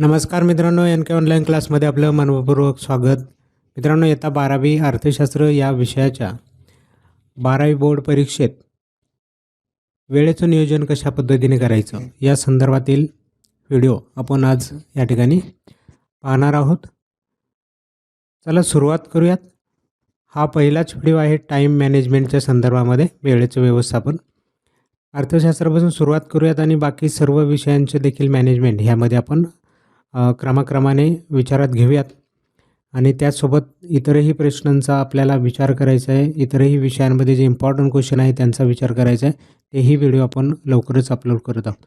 नमस्कार मित्रांनो एन के ऑनलाईन क्लासमध्ये आपलं मनपूर्वक स्वागत. मित्रांनो येता बारावी अर्थशास्त्र या विषयाच्या बारावी बोर्ड परीक्षेत वेळेचं नियोजन कशा पद्धतीने करायचं या संदर्भातील व्हिडिओ आपण आज या ठिकाणी पाहणार आहोत. चला सुरुवात करूयात. हा पहिलाच व्हिडिओ आहे टाईम मॅनेजमेंटच्या संदर्भामध्ये वेळेचं व्यवस्थापन. अर्थशास्त्रापासून सुरुवात करूयात आणि बाकी सर्व विषयांचे देखील मॅनेजमेंट ह्यामध्ये आपण क्रमाक्रमाने विचारात घेऊयात. आणि त्याचसोबत इतरही प्रश्नांचा आपल्याला विचार करायचा आहे. इतरही विषयांमध्ये जे इम्पॉर्टंट क्वेश्चन आहे त्यांचा विचार करायचा आहे. तेही व्हिडिओ आपण लवकरच अपलोड करत आहोत.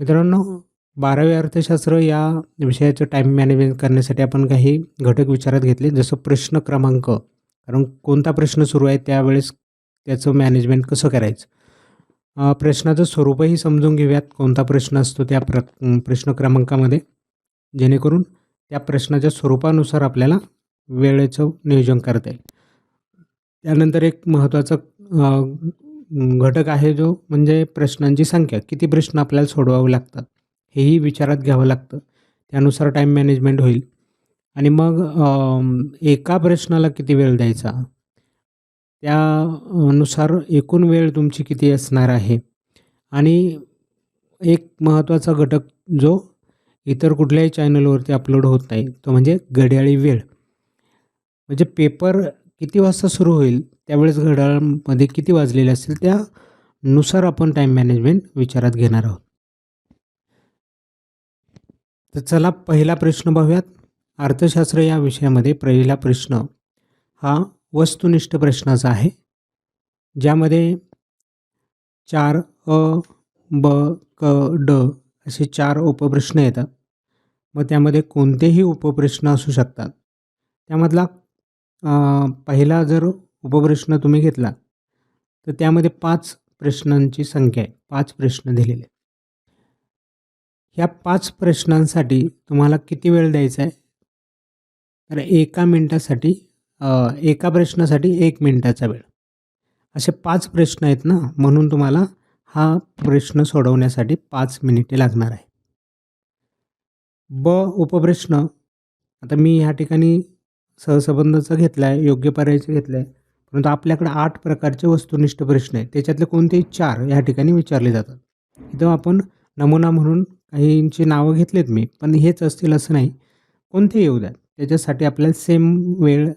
मित्रांनो बारावी अर्थशास्त्र या विषयाचं टाईम मॅनेजमेंट करण्यासाठी आपण काही घटक विचारात घेतले. जसं प्रश्न क्रमांक कारण कोणता प्रश्न सुरू आहे त्यावेळेस त्याचं मॅनेजमेंट कसं करायचं? प्रश्नाचं स्वरूपही समजून घेऊयात. कोणता प्रश्न असतो त्या प्र प्रश्न क्रमांकामध्ये? जेणेकरून त्या प्रश्नाच्या स्वरूपानुसार आपल्याला वेळेचं नियोजन करता येईल. त्यानंतर एक महत्त्वाचा घटक आहे जो म्हणजे प्रश्नांची संख्या. किती प्रश्न आपल्याला सोडवावे लागतात हेही विचारात घ्यावं लागतं. त्यानुसार टाईम मॅनेजमेंट होईल. आणि मग एका प्रश्नाला किती वेळ द्यायचा? त्यानुसार एकूण वेळ तुमची किती असणार आहे? आणि एक महत्त्वाचा घटक जो इतर कुठल्याही चॅनलवरती अपलोड होत नाही तो म्हणजे घड्याळी वेळ. म्हणजे पेपर किती वाजता सुरू होईल त्यावेळेस घड्याळामध्ये किती वाजलेले असतील त्यानुसार आपण टाईम मॅनेजमेंट विचारात घेणार आहोत. तर चला पहिला प्रश्न पाहूयात अर्थशास्त्र या विषयामध्ये पहिला प्रश्न हा वस्तुनिष्ठ प्रश्नाचा आहे ज्यामध्ये चार अ ब क ड असे चार उपप्रश्न येतात. मग त्यामध्ये कोणतेही उपप्रश्न असू शकतात. त्यामधला पहिला जर उपप्रश्न तुम्ही घेतला तर त्यामध्ये पाच प्रश्नांची संख्या आहे पाच प्रश्न दिलेले. ह्या पाच प्रश्नांसाठी तुम्हाला किती वेळ द्यायचा आहे? तर एका मिनटासाठी एका प्रश्नासाठी एक मिनटाचा वेळ. असे पाच प्रश्न आहेत ना म्हणून तुम्हाला हा प्रश्न सोडवण्यासाठी पाच मिनिटे लागणार आहे. ब उपप्रश्न. आता मी ह्या ठिकाणी सहसंबंधाचा घेतला आहे योग्य पर्यायचं घेतलं आहे परंतु आपल्याकडे आठ प्रकारचे वस्तुनिष्ठ प्रश्न आहेत. त्याच्यातले कोणतेही चार या ठिकाणी विचारले जातात. इथं आपण नमुना म्हणून काहींची नावं घेतलेत मी पण हेच असतील असं नाही. कोणते येऊ द्यात त्याच्यासाठी आपल्याला सेम वेळ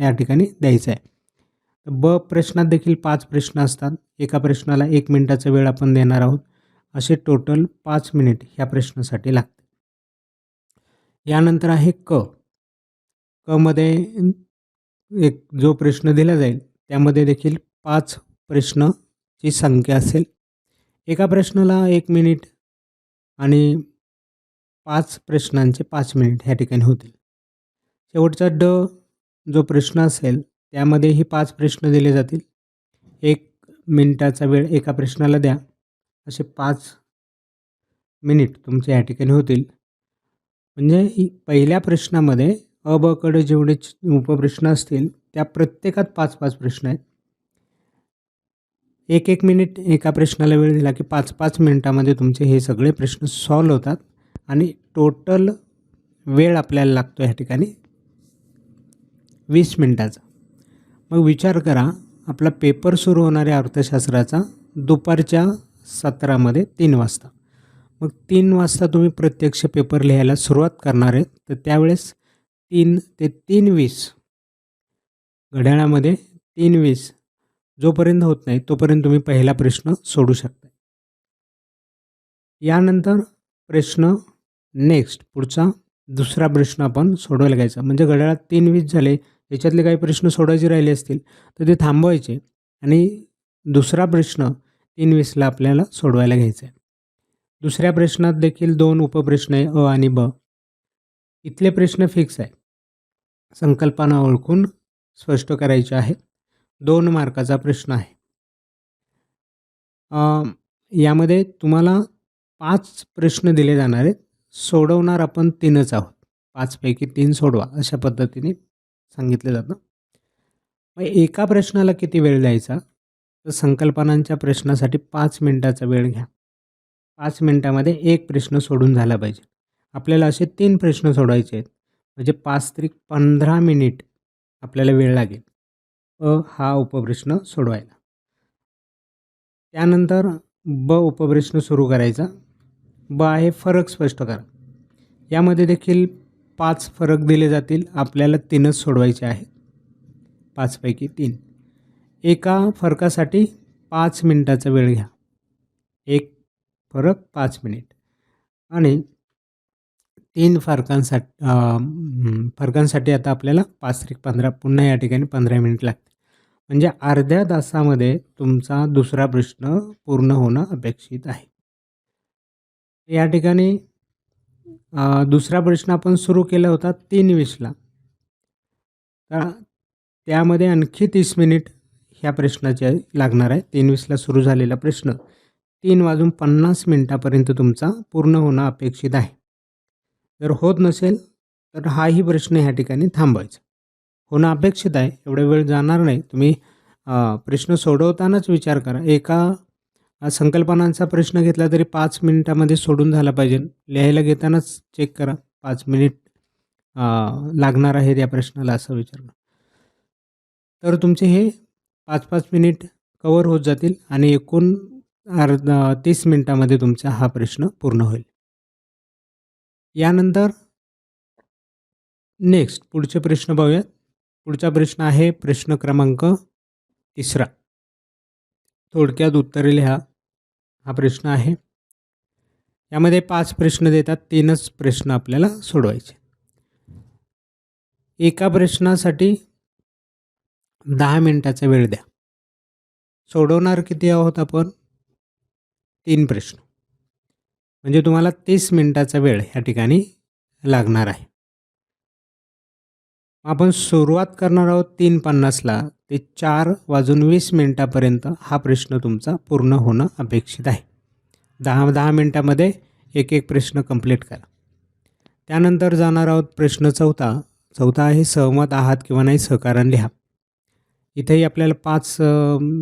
या ठिकाणी द्यायचा आहे. ब प्रश्नात देखील पाच प्रश्न असतात. एका प्रश्नाला एक मिनिटाचा वेळ आपण देणार आहोत. असे टोटल पाच मिनिट ह्या प्रश्नासाठी लागते. यानंतर आहे क. कमध्ये एक जो प्रश्न दिला जाईल त्यामध्ये देखील पाच प्रश्नची संख्या असेल. एका प्रश्नाला एक मिनिट आणि पाच प्रश्नांचे पाच मिनिट ह्या ठिकाणी होतील. शेवटचा ड जो प्रश्न असेल त्यामध्येही पाच प्रश्न दिले जातील. एक मिनिटाचा वेळ एका प्रश्नाला द्या. असे पाच मिनिट तुमचे या ठिकाणी होतील. म्हणजे ही पहिल्या प्रश्नामध्ये अ ब कडे जेवढे उपप्रश्न असतील त्या प्रत्येकात पाच पाच प्रश्न आहेत. एक एक मिनिट एका प्रश्नाला वेळ दिला की पाच पाच मिनिटामध्ये तुमचे हे सगळे प्रश्न सॉल्व होतात. आणि टोटल वेळ आपल्याला लागतो ह्या ठिकाणी वीस मिनिटाचा. मग विचार करा आपला पेपर सुरू होणाऱ्या अर्थशास्त्राचा दुपारच्या सत्रामध्ये तीन वाजता. मग तीन वाजता तुम्ही प्रत्यक्ष पेपर लिहायला सुरुवात करणार आहेत तर त्यावेळेस तीन ते तीन वीस घड्याळामध्ये तीन वीस जोपर्यंत होत नाही तोपर्यंत तुम्ही पहिला प्रश्न सोडू शकता. यानंतर प्रश्न नेक्स्ट पुढचा दुसरा प्रश्न आपण सोडवायला घ्यायचा. म्हणजे घड्याळात तीन वीस झाले याच्यातले काही प्रश्न सोडायचे राहिले असतील तर ते थांबवायचे. आणि दुसरा प्रश्न तीन वीसला आपल्याला सोडवायला घ्यायचा आहे. दुसऱ्या प्रश्नात देखील दोन उपप्रश्न आहे अ आणि ब. इथले प्रश्न फिक्स आहे. संकल्पना ओळखून स्पष्ट करायचे आहेत दोन मार्काचा प्रश्न आहे. यामध्ये तुम्हाला पाच प्रश्न दिले जाणार आहेत. सोडवणार आपण तीनच आहोत. पाचपैकी तीन सोडवा अशा पद्धतीने. सांगितलं जातं. मग एका प्रश्नाला किती वेळ द्यायचा? तर संकल्पनांच्या प्रश्नासाठी पाच मिनिटाचा वेळ घ्या. पाच मिनटामध्ये एक प्रश्न सोडून झाला पाहिजे. आपल्याला असे तीन प्रश्न सोडवायचे आहेत. म्हणजे पाच तरी पंधरा मिनिट आपल्याला वेळ लागेल. अ हा उपप्रश्न सोडवायला. त्यानंतर ब उपप्रश्न सुरू करायचा. ब आहे फरक स्पष्ट करा. यामध्ये देखील पाच फरक दिले जातील आपल्याला तीनच सोडवायचे आहेत. पाचपैकी तीन. एका फरकासाठी पाच मिनिटाचा वेळ घ्या. एक फरक पाच मिनिट. आणि तीन फरकांसाठी फरकांसाठी आता आपल्याला पाच त्रिक पंधरा पुन्हा या ठिकाणी पंधरा मिनिट लागते म्हणजे अर्ध्या तासामध्ये तुमचा दुसरा प्रश्न पूर्ण होणं अपेक्षित आहे. या ठिकाणी दुसरा प्रश्न आपण सुरू केला होता तीन वीसला. तर त्यामध्ये आणखी तीस मिनिट ह्या प्रश्नाचे लागणार आहे. तीन वीसला सुरू झालेला प्रश्न. तीन वाजून पन्नास मिनटापर्यंत तुमचा पूर्ण होणं अपेक्षित आहे. जर होत नसेल तर हाही प्रश्न ह्या ठिकाणी थांबवायचा. होणं अपेक्षित आहे. एवढा वेळ जाणार नाही. तुम्ही प्रश्न सोडवतानाच विचार करा. एका संकल्पनांचा प्रश्न घेतला तरी पाच मिनिटामध्ये सोडून झाला पाहिजे. लिहायला घेतानाच चेक करा. पाच मिनिट लागणार आहेत या प्रश्नाला असं विचारणं तर तुमचे हे पाच पाच मिनिट कवर होत जातील आणि एकूण अर्धा तीस मिनिटामध्ये तुमचा हा प्रश्न पूर्ण होईल. यानंतर नेक्स्ट पुढचे प्रश्न पाहूयात पुढचा प्रश्न आहे प्रश्न क्रमांक तिसरा. थोडक्यात उत्तरे लिहा. हा प्रश्न आहे. यामध्ये पाच प्रश्न देतात तीनच प्रश्न आपल्याला सोडवायचे. एका प्रश्नासाठी दहा मिनटाचा वेळ द्या. सोडवणार किती आहोत आपण? तीन प्रश्न. म्हणजे तुम्हाला तीस मिनटाचा वेळ ह्या ठिकाणी लागणार आहे. आपण सुरुवात करणार आहोत तीन पन्नासला. ते चार वाजून वीस मिनटापर्यंत हा प्रश्न तुमचा पूर्ण होणं अपेक्षित आहे. दहा दहा मिनटामध्ये एक एक प्रश्न कंप्लीट करा. त्यानंतर जाणार आहोत प्रश्न चौथा. चौथा आहे सहमत आहात किंवा नाही सहकारण लिहा. इथेही आपल्याला पाच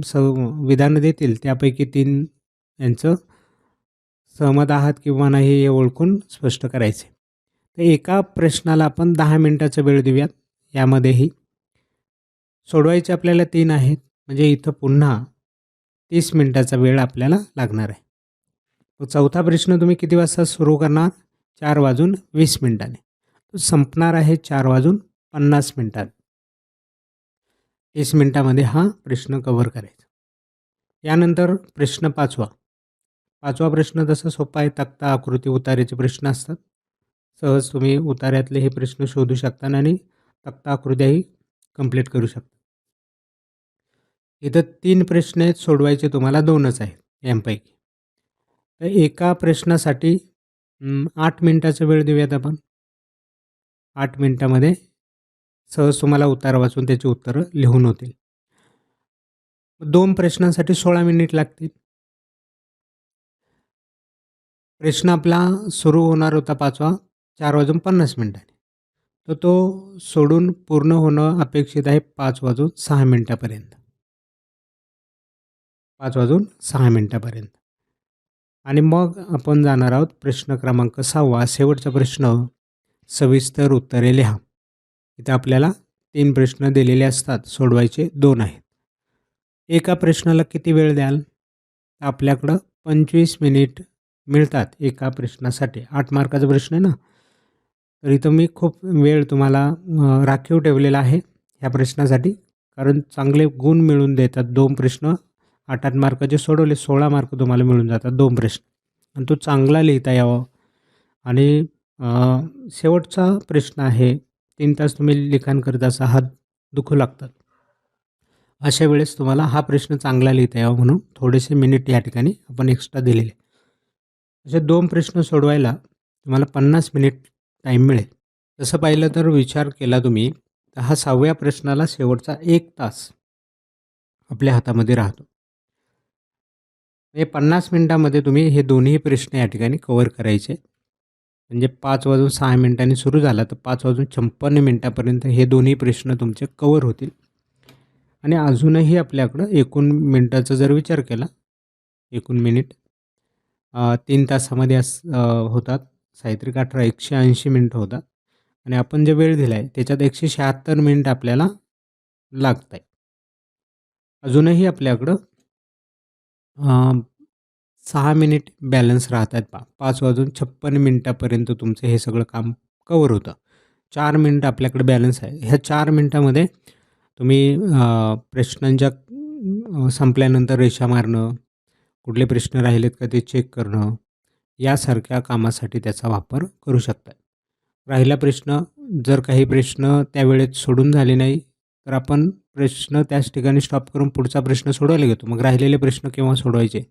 स विधानं देतील. त्यापैकी तीन यांचं सहमत आहात किंवा नाही हे ओळखून स्पष्ट करायचे. तर एका प्रश्नाला आपण दहा मिनटाचा वेळ देऊयात. यामध्येही. सोडवायचे आपल्याला तीन आहेत. म्हणजे इथं पुन्हा तीस मिनटाचा वेळ आपल्याला लागणार आहे. मग चौथा प्रश्न तुम्ही किती वाजता सुरू करणार? चार वाजून वीस मिनटाने. तो संपणार आहे चार वाजून पन्नास मिनटात तीस मिनटामध्ये हा प्रश्न कव्हर करायचा. यानंतर प्रश्न पाचवा. पाचवा प्रश्न जसा सोपा आहे तक्ता आकृती उतारेचे प्रश्न असतात. सहज तुम्ही उतार्यातले हे प्रश्न शोधू शकता आणि तक्ता आकृत्याही कंप्लीट करू शकता. इथं तीन प्रश्न आहेत सोडवायचे तुम्हाला दोनच आहेत यांपैकी. तर एका प्रश्नासाठी आठ मिनिटाचा वेळ देऊयात आपण. आठ मिनिटामध्ये सहज तुम्हाला उतार वाचून त्याची उत्तरं लिहून होतील. दोन प्रश्नांसाठी सोळा मिनिट लागतील. प्रश्न आपला सुरू होणार होता पाचवा चार वाजून पन्नास मिनिटांनी. तर तो सोडून पूर्ण होणं अपेक्षित आहे पाच वाजून सहा मिनटापर्यंत. पाच वाजून सहा मिनटापर्यंत. आणि मग आपण जाणार आहोत प्रश्न क्रमांक सहावा. शेवटचा प्रश्न सविस्तर उत्तरे लिहा. इथं आपल्याला तीन प्रश्न दिलेले असतात. सोडवायचे दोन आहेत. एका प्रश्नाला किती वेळ द्याल? आपल्याकडं पंचवीस मिनिट मिळतात एका प्रश्नासाठी. आठ मार्काचा प्रश्न आहे ना? तर इथं मी खूप वेळ तुम्हाला राखीव ठेवलेला आहे ह्या प्रश्नासाठी. कारण चांगले गुण मिळून देतात दोन प्रश्न. आठ आठ मार्काचे सोडवले सोळा मार्क तुम्हाला मिळून जातात दोन प्रश्न. आणि तो चांगला लिहिता यावा. आणि शेवटचा प्रश्न आहे तीन तास तुम्ही लिखाण करत असा हात दुखू लागतात. अशा वेळेस तुम्हाला हा प्रश्न चांगला लिहिता यावा म्हणून थोडेसे मिनिट या ठिकाणी आपण एक्स्ट्रा दिलेले. असे दोन प्रश्न सोडवायला तुम्हाला पन्नास मिनिट टाईम मिळेल. तसं पाहिलं तर विचार केला तुम्ही तर हा सहाव्या प्रश्नाला शेवटचा एक तास आपल्या हातामध्ये राहतो. हे पन्नास मिनटामध्ये तुम्ही हे दोन्ही प्रश्न या ठिकाणी कवर करायचे. म्हणजे पाच वाजून सहा मिनिटांनी सुरू झाला तर पाच वाजून छप्पन्न मिनटापर्यंत हे दोन्ही प्रश्न तुमचे कवर होतील. आणि अजूनही आपल्याकडं एकूण मिनटाचा जर विचार केला एकूण मिनिट तीन तासामध्ये अस होतात. साहित्रिक अठरा एकशे ऐंशी मिनटं होतात. आणि आपण जे वेळ दिला आहे त्याच्यात एकशे शहात्तर मिनिट आपल्याला लागत आहे अजूनही आपल्याकडं सहा मिनिट बॅलन्स राहत आहेत पा पाच वाजून छप्पन मिनटापर्यंत तुमचं हे सगळं काम कवर होतं. चार मिनटं आपल्याकडे बॅलन्स आहे. ह्या चार मिनटामध्ये तुम्ही प्रश्नांच्या संपल्यानंतर रेषा मारणं कुठले प्रश्न राहिलेत का ते चेक करणं यासारख्या कामासाठी त्याचा वापर करू शकता राहिला प्रश्न जर काही प्रश्न त्यावेळेत सोडून झाले नाही तर आपण प्रश्न त्याच ठिकाणी स्टॉप करून पुढचा प्रश्न सोडवायला घेतो. मग राहिलेले प्रश्न केव्हा सोडवायचे?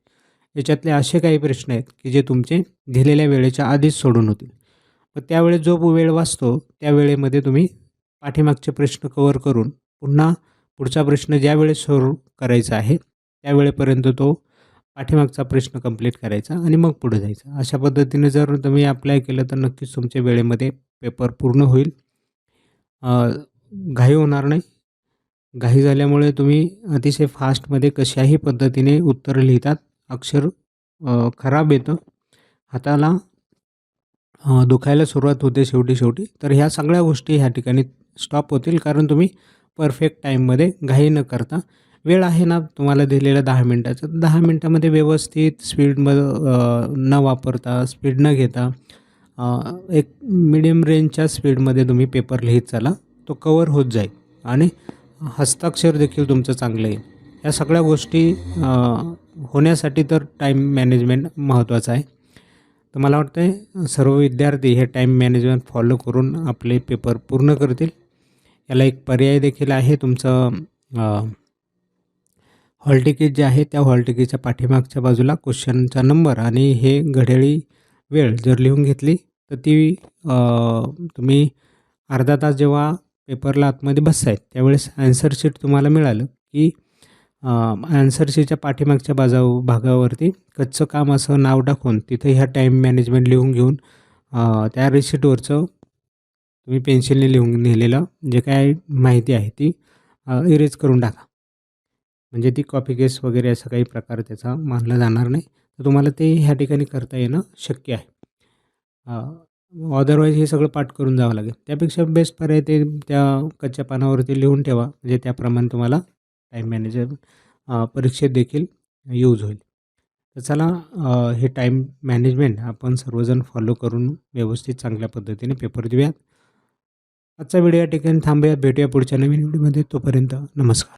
याच्यातले असे काही प्रश्न आहेत की जे तुमचे दिलेल्या वेळेच्या आधीच सोडून होतील. पण त्यावेळेस जो वेळ वाचतो त्या वेळेमध्ये तुम्ही पाठीमागचे प्रश्न कवर करून पुन्हा पुढचा प्रश्न ज्या वेळेस करायचा आहे त्यावेळेपर्यंत तो पाठीमागचा प्रश्न कंप्लीट करायचा आणि मग पुढे जायचं. अशा पद्धतीने जर तुम्ही अप्लाय केलं तर नक्कीच तुमच्या वेळेमध्ये पेपर पूर्ण होईल. घाई होणार नाही. घाई झाल्यामुळे तुम्ही अतिशय फास्टमध्ये कशाही पद्धतीने उत्तरं लिहितात. अक्षर खराब येतं. हाताला दुखायला सुरुवात होते शेवटी शेवटी. तर ह्या सगळ्या गोष्टी ह्या ठिकाणी स्टॉप होतील. कारण तुम्ही परफेक्ट टाईममध्ये घाई न करता वेळ आहे ना तुम्हाला दिलेला दहा मिनटाचा? दहा मिनटामध्ये व्यवस्थित स्पीडमध्ये न वापरता स्पीड न घेता एक मिडियम रेंजच्या स्पीडमध्ये तुम्ही पेपर लिहित चला. तो कवर होत जाईल. आणि हस्ताक्षर देखील तुमचं चांगलं येईल. या सगळ्या गोष्टी होण्यासाठी तर टाईम मॅनेजमेंट महत्त्वाचं आहे. तर मला वाटतं आहे सर्व विद्यार्थी हे टाईम मॅनेजमेंट फॉलो करून आपले पेपर पूर्ण करतील. याला एक पर्याय देखील आहे तुमचं हॉल टिकीट जे आहे त्या हॉल तिकीटच्या पाठीमागच्या बाजूला क्वेश्चनचा नंबर आणि हे घड्याळी वेळ जर लिहून घेतली तर ती तुम्ही अर्धा तास जेव्हा पेपरला आतमध्ये बसताय त्यावेळेस ॲन्सर शीट तुम्हाला मिळालं की ॲन्सर शीटच्या पाठीमागच्या बाजा भागावरती कच्चं काम असं नाव टाकून तिथे ह्या टाईम मॅनेजमेंट लिहून घेऊन त्या रिसिटवरचं तुम्ही पेन्सिलने लिहून लिहिलेलं जे काय माहिती आहे ती इरेज करून टाका. म्हणजे ती कॉपी केस वगैरे असं काही प्रकार त्याचा मानला जाणार नाही. तर तुम्हाला ते ह्या ठिकाणी करता येणं शक्य आहे. अदरवाईज हे सगळं पाठ करून जावं लागेल. त्यापेक्षा बेस्ट पर्याय ते त्या कच्च्या पानावरती लिहून ठेवा. म्हणजे त्याप्रमाणे तुम्हाला टाईम मॅनेजर परीक्षेत देखील यूज होईल. तर चला हे टाईम मॅनेजमेंट आपण सर्वजण फॉलो करून व्यवस्थित चांगल्या पद्धतीने पेपर देऊयात. आजचा व्हिडिओ या ठिकाणी थांबूया. भेटूया पुढच्या नवीन व्हिडिओमध्ये तोपर्यंत नमस्कार.